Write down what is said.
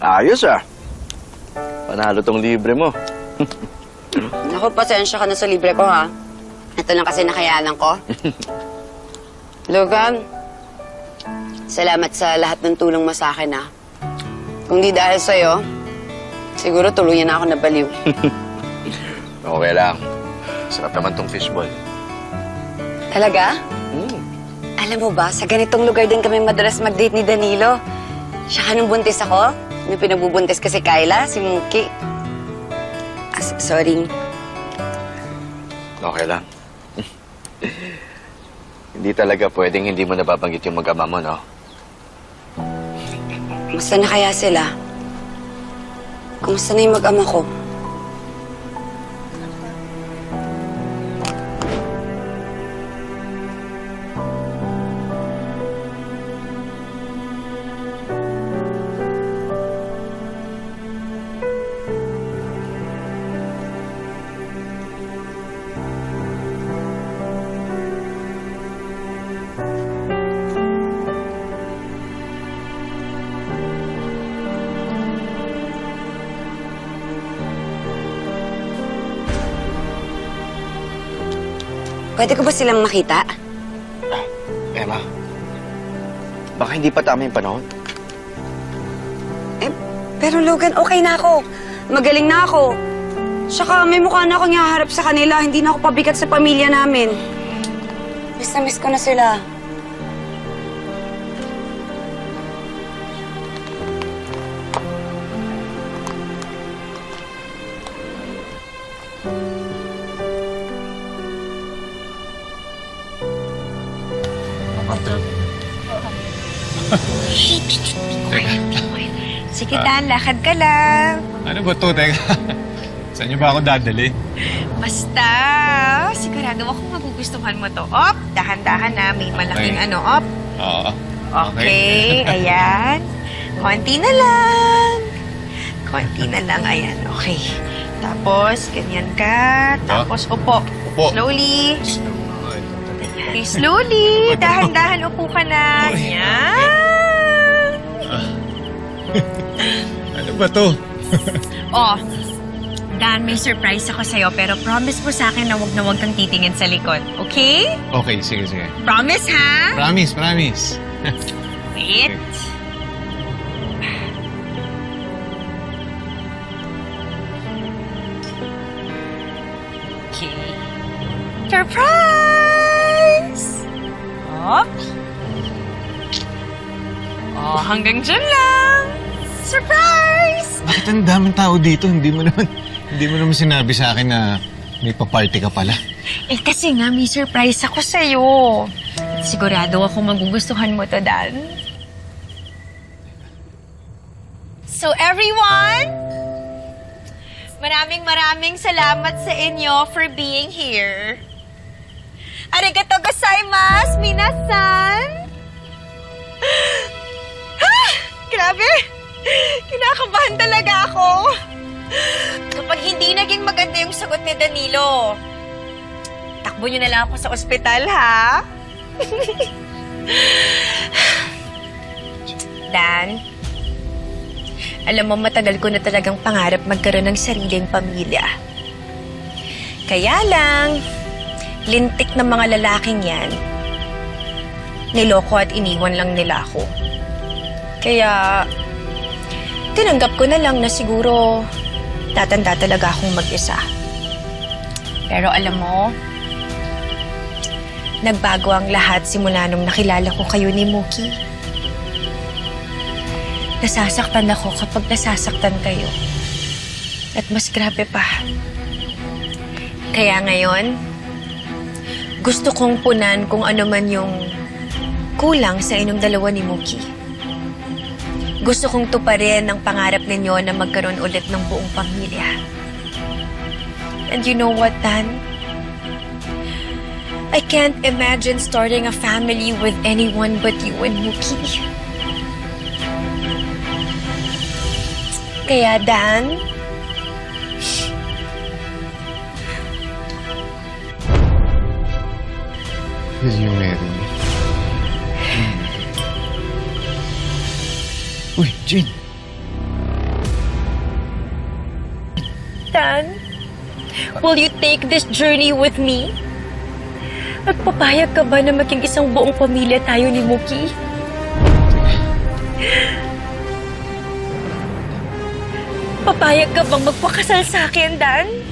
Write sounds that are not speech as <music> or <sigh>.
Ayos ah. Panalo tong libre mo. <laughs> Naku, pasensya ka na sa libre ko, ha? Ito lang kasi nakayanan ko. <laughs> Logan, salamat sa lahat ng tulong mo sa akin, ha? Kung di dahil sa'yo, siguro tuluyan na ako nabaliw. <laughs> Okay lang. Sarap naman tong fishball. Talaga? Mm. Alam mo ba, sa ganitong lugar din kami madalas mag-date ni Danilo. Siya nung buntis ako, nung pinagbubuntis ko si Kyla, si Muki. Ah, sorry. Okay lang. hindi talaga pwedeng hindi mo nababanggit yung mag-ama mo, no? Kumusta na kaya sila? Kumusta na yung mag-ama ko? Pwede ko ba silang makita? Emma, baka hindi pa tama yung panahon. Eh, pero Logan, okay na ako. Magaling na ako. Tsaka may mukha na akong ihaharap sa kanila. Hindi na ako pabigat sa pamilya namin. Miss na miss ko na sila. Sige, Dan, lakad ka lang. Ano ba to? Teka. Saan niyo ba ako dadali? Basta, sigurado ako magugustuhan mo to. Op, dahan-dahan na. May malaking Okay. ano, op. Oo. Okay, ayan. Konti na lang. Konti na lang, ayan. Okay. Tapos, ganyan ka. Tapos, upo. Upo. Slowly. Okay, slowly. Dahan-dahan, upo ka na. Yan. <laughs> Ano ba to? <laughs> Oh, Dan, may surprise ako sa'yo, pero promise mo sa akin na wag na wag kang titingin sa likod, okay? Okay, sige, sige. Promise, ha? Promise, promise. <laughs> Wait. Okay. Surprise! Hanggang dyan lang. Surprise! Bakit ang daming tao dito? Hindi mo naman, hindi mo naman sinabi sa akin na may pa-party ka pala. Eh kasi nga may surprise ako sa'yo. Sigurado ako magugustuhan mo to, Dan. So everyone, maraming maraming salamat sa inyo for being here. Arigato gozaimasu, naging maganda yung sagot ni Danilo, takbo niyo na lang ako sa ospital, ha? <laughs> Dan, alam mo, matagal ko na talagang pangarap magkaroon ng sariling pamilya. Kaya lang, lintik ng mga lalaking yan, niloko at iniwan lang nila ako. Kaya, tinanggap ko na lang na siguro tatanda talaga akong mag-isa. Pero alam mo, nagbago ang lahat simula nung nakilala ko kayo ni Muki. Nasasaktan ako kapag nasasaktan kayo. At mas grabe pa. Kaya ngayon, gusto kong punan kung ano man yung kulang sa inyong dalawa ni Muki. Gusto kong tuparin ang pangarap ninyo na magkaroon ulit ng buong pamilya. And you know what, Dan? I can't imagine starting a family with anyone but you and Muki. Kaya, Dan, Will you marry me? Uy, Jin! Dan, will you take this journey with me? Nagpapayag ka ba na maging isang buong pamilya tayo ni Muki? Papayag ka bang magpakasal sa akin, Dan?